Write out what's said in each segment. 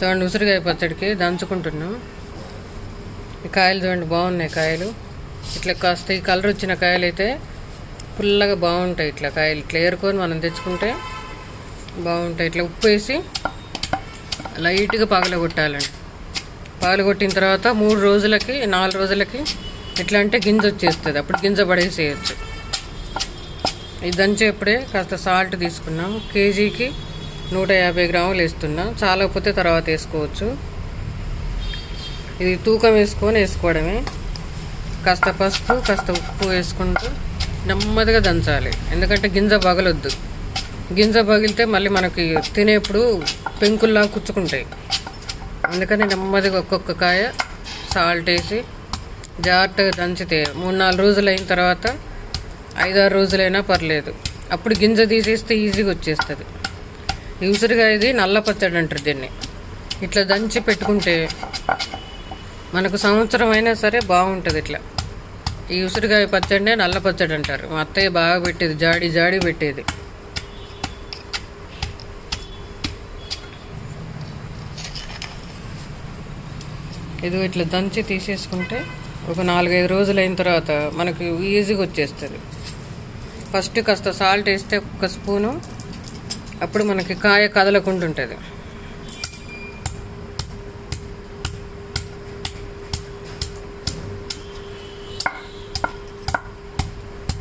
చూడండి ఉసిరికాయ పచ్చడికి దంచుకుంటున్నాం. ఈ కాయలు చూడండి బాగున్నాయి కాయలు. ఇట్లా కాస్త ఈ కలర్ వచ్చిన కాయలు అయితే పుల్లగా బాగుంటాయి ఇట్లా కాయలు. ఇట్లా ఏరుకొని మనం తెచ్చుకుంటే బాగుంటాయి. ఇట్లా ఉప్పు వేసి లైట్గా పగలగొట్టాలండి. పగలగొట్టిన తర్వాత మూడు రోజులకి నాలుగు రోజులకి ఎట్లా అంటే గింజ వచ్చేస్తుంది. అప్పుడు గింజ పడేసేయచ్చు. ఇది దంచేప్పుడే కాస్త సాల్ట్ తీసుకున్నాం. కేజీకి నూట యాభై గ్రాములు వేస్తున్నాం. చాలకపోతే తర్వాత వేసుకోవచ్చు. ఇది తూకం వేసుకొని వేసుకోవడమే. కాస్త పసుపు కాస్త ఉప్పు వేసుకుంటూ నెమ్మదిగా దంచాలి. ఎందుకంటే గింజ పగలొద్దు. గింజ పగిలితే మళ్ళీ మనకి తినేప్పుడు పెంకుల్లా కుచ్చుకుంటాయి. అందుకని నెమ్మదిగా ఒక్కొక్క కాయ సాల్ట్ వేసి జాగ్రత్తగా దంచితే మూడు నాలుగు రోజులు అయిన తర్వాత ఐదారు రోజులైనా పర్లేదు. అప్పుడు గింజ తీసేస్తే ఈజీగా వచ్చేస్తుంది. ఈ ఉసిరికాయది నల్ల పచ్చడి అంటారు దీన్ని. ఇట్లా దంచి పెట్టుకుంటే మనకు సంవత్సరం అయినా సరే బాగుంటుంది ఇట్లా. ఈ ఉసిరికాయ పచ్చడినే నల్ల పచ్చడి అంటారు. మా అత్తయ్య బాగా పెట్టేది జాడి జాడి పెట్టేది. ఇది ఇట్లా దంచి తీసేసుకుంటే ఒక నాలుగైదు రోజులు అయిన తర్వాత మనకు ఈజీగా వచ్చేస్తుంది. ఫస్ట్ కాస్త సాల్ట్ వేస్తే ఒక స్పూను అప్పుడు మనకి కాయ కదలకుండా ఉంటుంది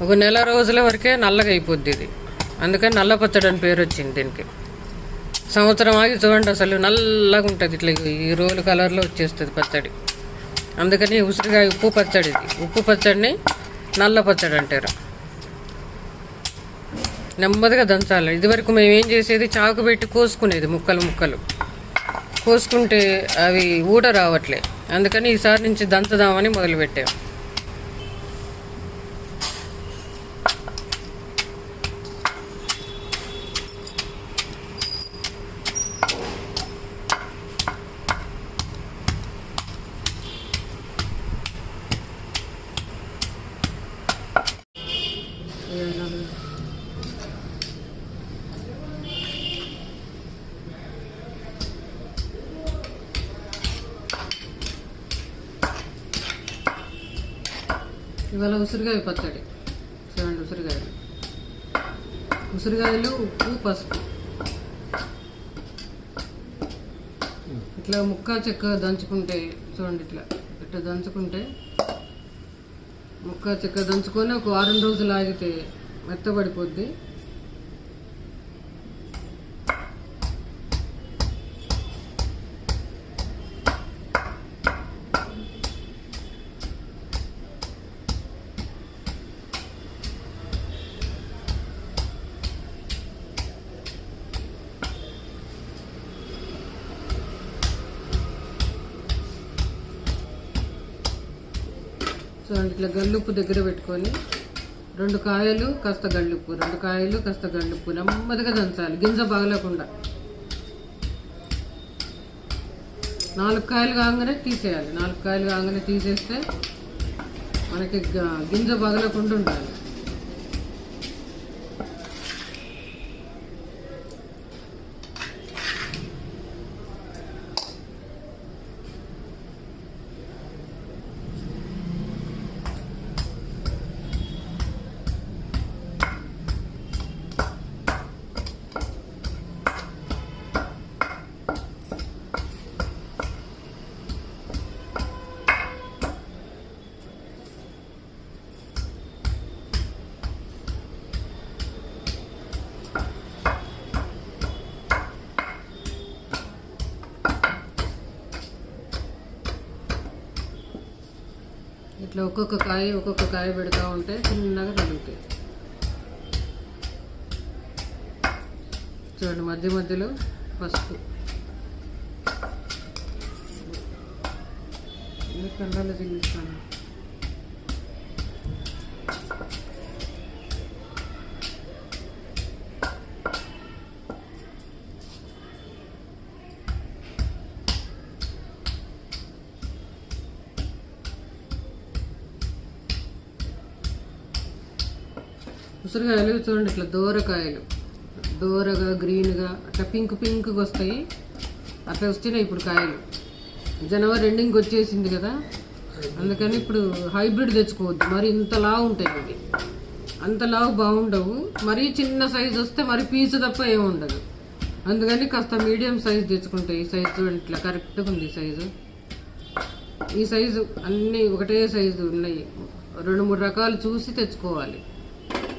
ఒక నెల రోజుల వరకే నల్లగా అయిపోద్ది ఇది. అందుకని నల్ల పచ్చడి అని పేరు వచ్చింది దీనికి. సంవత్సరం ఆగి చూడండి అసలు నల్లగా ఉంటుంది ఇట్లా ఈ రోలు కలర్లో వచ్చేస్తుంది పచ్చడి. అందుకని ఉసిరికాయ ఉప్పు పచ్చడి ఇది ఉప్పు పచ్చడిని నల్ల పచ్చడి అంటారు నెమ్మదిగా దంచాలి. ఇదివరకు మేము ఏం చేసేది? చాకు పెట్టి కోసుకునేది ముక్కలు ముక్కలు. కోసుకుంటే అవి ఊట రావట్లే. అందుకని ఈసారి నుంచి దంచుదామని మొదలుపెట్టాము ఇవాళ ఉసిరికాయ పచ్చడి. చూడండి ఉసిరికాయలు ఉసిరికాయలు ఉప్పు పసుపు. ఇట్లా ముక్క చెక్క దంచుకుంటే చూడండి ఇట్లా ఇట్లా దంచుకుంటే ముక్క చెక్క దంచుకొని ఒక వారం రోజులు ఆగితే మెత్తబడిపోద్ది. చూడండి ఇట్లా గల్లుప్పు దగ్గర పెట్టుకొని రెండు కాయలు కాస్త గళ్ళుప్పు రెండు కాయలు కాస్త గళ్ళుప్పు నెమ్మదిగా దంచాలి. గింజ పగలకుండా. నాలుగు కాయలు కాగానే తీసేయాలి. నాలుగు కాయలు కాగానే తీసేస్తే మనకి గింజ పగలకుండా ఉండాలి. ఇట్లా ఒక్కొక్క కాయ ఒక్కొక్క కాయ పెడతా ఉంటే చిన్నగా తగులుతాయి చూడండి మధ్య మధ్యలో పసుపు. ఎందుకు కండాలు తినిస్తాను ఉసిరికాయలు చూడండి ఇట్లా దూరకాయలు. దూరగా గ్రీన్గా అట్లా పింక్ పింక్గా వస్తాయి. అట్లా వచ్చినాయి ఇప్పుడు కాయలు. జనవరి ఎండింగ్ వచ్చేసింది కదా. అందుకని ఇప్పుడు హైబ్రిడ్ తెచ్చుకోవద్దు. మరి ఇంత లావు ఉంటాయి ఇవి. అంత లావు బాగుండవు. మరీ చిన్న సైజు వస్తే మరి పీచు తప్ప ఏమి ఉండదు. అందుకని కాస్త మీడియం సైజు తెచ్చుకుంటాయి ఈ సైజు ఇట్లా కరెక్ట్గా ఉంది ఈ సైజు. ఈ సైజు అన్నీ ఒకటే సైజు ఉన్నాయి. రెండు మూడు రకాలు చూసి తెచ్చుకోవాలి.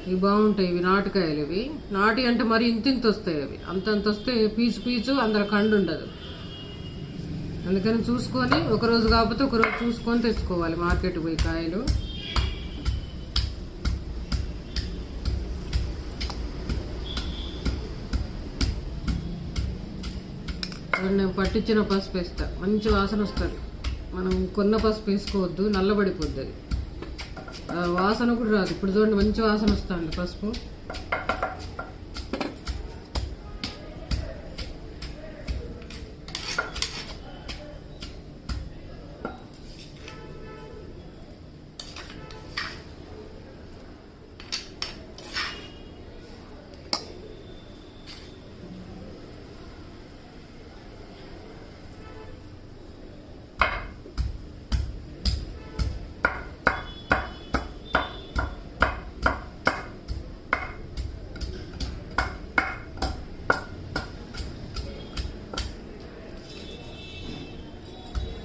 ఇవి బాగుంటాయి ఇవి నాటుకాయలు ఇవి. నాటి అంటే మరి ఇంత ఇంత వస్తాయి అవి. అంత వస్తే పీచు పీచు అందులో కండు ఉండదు. అందుకని చూసుకొని ఒక రోజు కాకపోతే ఒక రోజు చూసుకొని తెచ్చుకోవాలి మార్కెట్ పోయి కాయలు. నేను పట్టించిన పసుపు వేస్తా. మంచి వాసన వస్తుంది. మనం కొన్న పసుపు వేసుకోవద్దు నల్లబడిపోద్ది అది. వాసన కూడా రాదు. ఇప్పుడు చూడండి మంచి వాసన వస్తుంది పసుపు.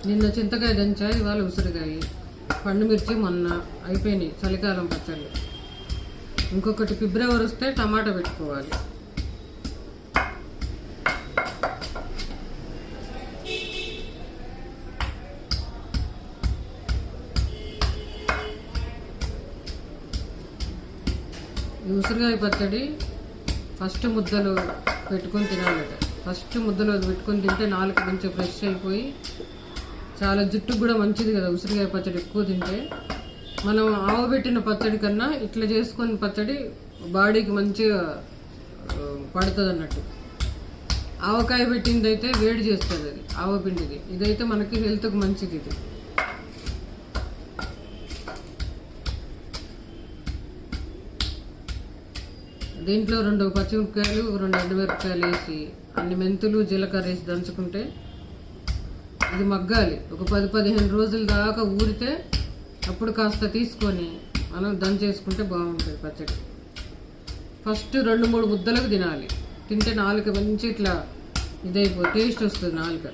నిన్న చింతకాయ దంచా ఇవాళ ఉసిరికాయ. పండు మిర్చి మొన్న అయిపోయినాయి చలికాలం పచ్చళ్ళు. ఇంకొకటి ఫిబ్రవరి వస్తే టమాటా పెట్టుకోవాలి. ఈ ఉసిరికాయ పచ్చడి ఫస్ట్ ముద్దలు పెట్టుకొని తినాలట. ఫస్ట్ ముద్దలు పెట్టుకొని తింటే నాలుగు కొంచెం ఫ్రెష్ అయిపోయి చాలా జుట్టుకు కూడా మంచిది కదా ఉసిరికాయ పచ్చడి ఎక్కువ తింటే. మనం ఆవబెట్టిన పచ్చడి కన్నా ఇట్లా చేసుకొని పచ్చడి బాడీకి మంచిగా పడుతుంది అన్నట్టు ఆవకాయ పెట్టింది అయితే వేడి చేస్తుంది అది ఆవపిండిది ఇదైతే మనకి హెల్త్కి మంచిది ఇది. దీంట్లో రెండు పచ్చిమిరపకాయలు రెండు ఎండుమిరపకాయలు వేసి అన్ని మెంతులు జీలకర్ర వేసి దంచుకుంటే ఇది మగ్గాలి. ఒక పది పదిహేను రోజుల దాకా ఊరితే అప్పుడు కాస్త తీసుకొని మనం దంచేసుకుంటే బాగుంటుంది పచ్చడి. ఫస్ట్ రెండు మూడు ముద్దలకు తినాలి. తింటే నాలుక మంచి ఇట్లా ఇదైపో టేస్ట్ వస్తుంది నాలుక.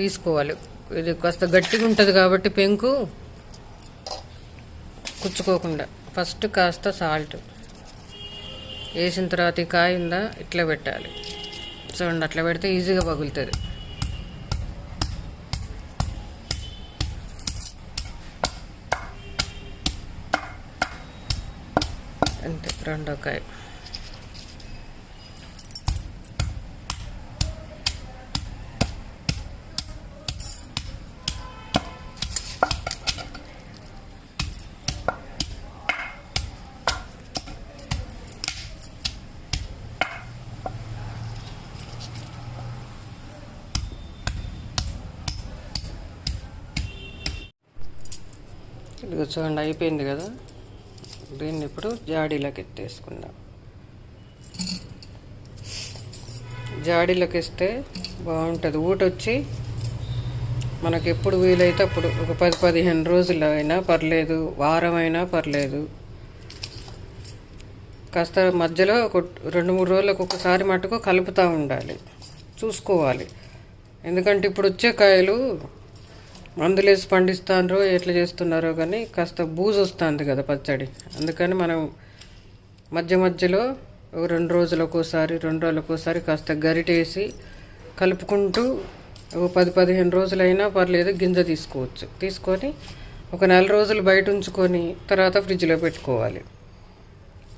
తీసుకోవాలి. ఇది కాస్త గట్టిగా ఉంటుంది కాబట్టి పెంకు కుచ్చుకోకుండా. ఫస్ట్ కాస్త సాల్ట్. వేసిన తర్వాత ఈ కాయ ఉందా ఇట్లా పెట్టాలి. చూడండి అట్లా పెడితే ఈజీగా పగులుతుంది. అంతే రెండో కాయ. చూడండి అయిపోయింది కదా? దీన్ని ఇప్పుడు జాడీలోకి ఎత్తేసుకుందాం. జాడీలోకి ఇస్తే బాగుంటుంది. ఊట వచ్చి మనకి ఎప్పుడు వీలైతే అప్పుడు ఒక పది పదిహేను రోజులు అయినా పర్లేదు వారం అయినా పర్లేదు. కాస్త మధ్యలో ఒక రెండు మూడు రోజులకు ఒకసారి మటుకు కలుపుతూ ఉండాలి. చూసుకోవాలి. ఎందుకంటే ఇప్పుడు వచ్చే కాయలు మందులేసి పండిస్తారో ఎట్లా చేస్తున్నారో కానీ కాస్త బూజు వస్తుంది కదా పచ్చడి. అందుకని మనం మధ్య మధ్యలో ఒక రెండు రోజులకోసారి రెండు రోజులకోసారి కాస్త గరిటేసి కలుపుకుంటూ ఒక పది పదిహేను రోజులైనా పర్లేదు గింజ తీసుకోవచ్చు. తీసుకొని ఒక నెల రోజులు బయట ఉంచుకొని తర్వాత ఫ్రిడ్జ్లో పెట్టుకోవాలి.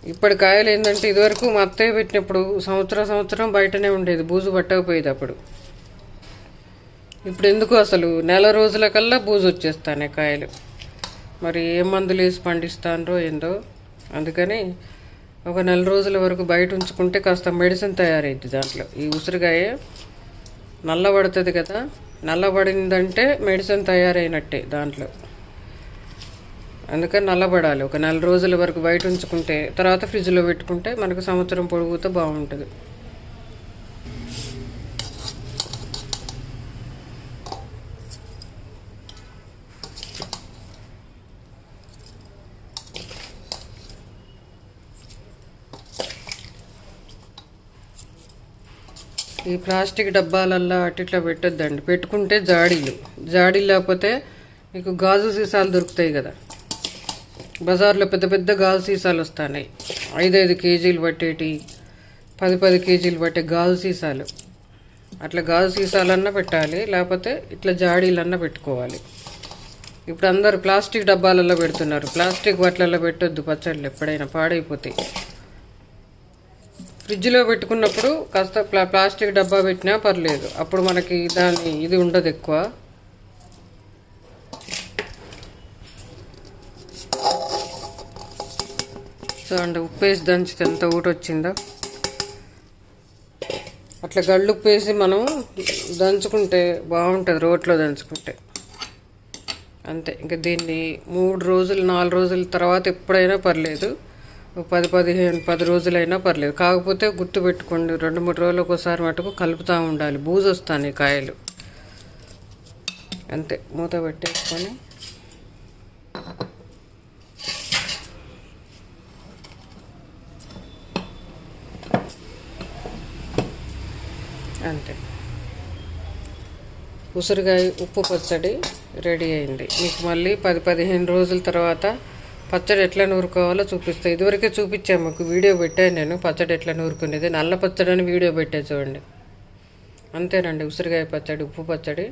ఇప్పటి కాయలు ఏంటంటే ఇదివరకు మా అత్తయ్య పెట్టినప్పుడు సంవత్సరం సంవత్సరం బయటనే ఉండేది బూజు పట్టకపోయేది అప్పుడు ఇప్పుడు ఎందుకు అసలు? నెల రోజుల కల్లా బూజు వచ్చేస్తానే కాయలు. మరి ఏ మందులు వేసి పండిస్తానో ఏందో? అందుకని ఒక నెల రోజుల వరకు బయట ఉంచుకుంటే కాస్త మెడిసిన్ తయారైద్ది దాంట్లో. ఈ ఉసిరికాయ నల్లబడుతుంది కదా నల్లబడిందంటే మెడిసిన్ తయారైనట్టే దాంట్లో. అందుకని నల్లబడాలి. ఒక నెల రోజుల వరకు బయట ఉంచుకుంటే తర్వాత ఫ్రిడ్జ్లో పెట్టుకుంటే మనకు సంవత్సరం పొడుగుతో బాగుంటుంది. ఈ ప్లాస్టిక్ డబ్బాలల్లో అట్టిట్లా పెట్టొద్దండి. పెట్టుకుంటే జాడీలు. జాడీలు లేకపోతే మీకు గాజు సీసాలు దొరుకుతాయి కదా. బజార్లో పెద్ద పెద్ద గాజు సీసాలు వస్తున్నాయి. ఐదైదు కేజీలు పట్టేటి పది పది కేజీలు పట్టే గాజు సీసాలు. అట్లా గాజు సీసాలన్నా పెట్టాలి లేకపోతే ఇట్లా జాడీలన్నా పెట్టుకోవాలి. ఇప్పుడు అందరు ప్లాస్టిక్ డబ్బాలలో పెడుతున్నారు. ప్లాస్టిక్ వాటిలలో పెట్టొద్దు పచ్చళ్ళు ఎప్పుడైనా పాడైపోతాయి. ఫ్రిడ్జ్లో పెట్టుకున్నప్పుడు కాస్త ప్లా ప్లాస్టిక్ డబ్బా పెట్టినా పర్లేదు. అప్పుడు మనకి దాని ఇది ఉండదు ఎక్కువ. చూడండి ఉప్పు వేసి దంచితే ఎంత ఊట వచ్చిందో. అట్లా గళ్ళు ఉప్పు వేసి మనం దంచుకుంటే బాగుంటుంది రోట్లో దంచుకుంటే. అంతే. ఇంకా దీన్ని మూడు రోజులు నాలుగు రోజుల తర్వాత ఎప్పుడైనా పర్లేదు. పది పదిహేను పది రోజులైనా పర్లేదు. కాకపోతే గుర్తుపెట్టుకోండి రెండు మూడు రోజులు ఒకసారి మటుకు కలుపుతూ ఉండాలి. బూజు వస్తాయి కాయలు. అంతే మూత పెట్టేసుకొని. అంతే. ఉసిరికాయ ఉప్పు పచ్చడి రెడీ అయింది. మీకు మళ్ళీ పది పదిహేను రోజుల తర్వాత పచ్చడి ఎట్లా నూరుకోవాలో చూపిస్తాను ఇదివరకే చూపించాను మీకు వీడియో పెట్టాను నేను పచ్చడి ఎట్లా నూరుకునేది. నల్ల పచ్చడి అని వీడియో పెట్టా చూడండి. అంతేనండి ఉసిరికాయ పచ్చడి ఉప్పు పచ్చడి.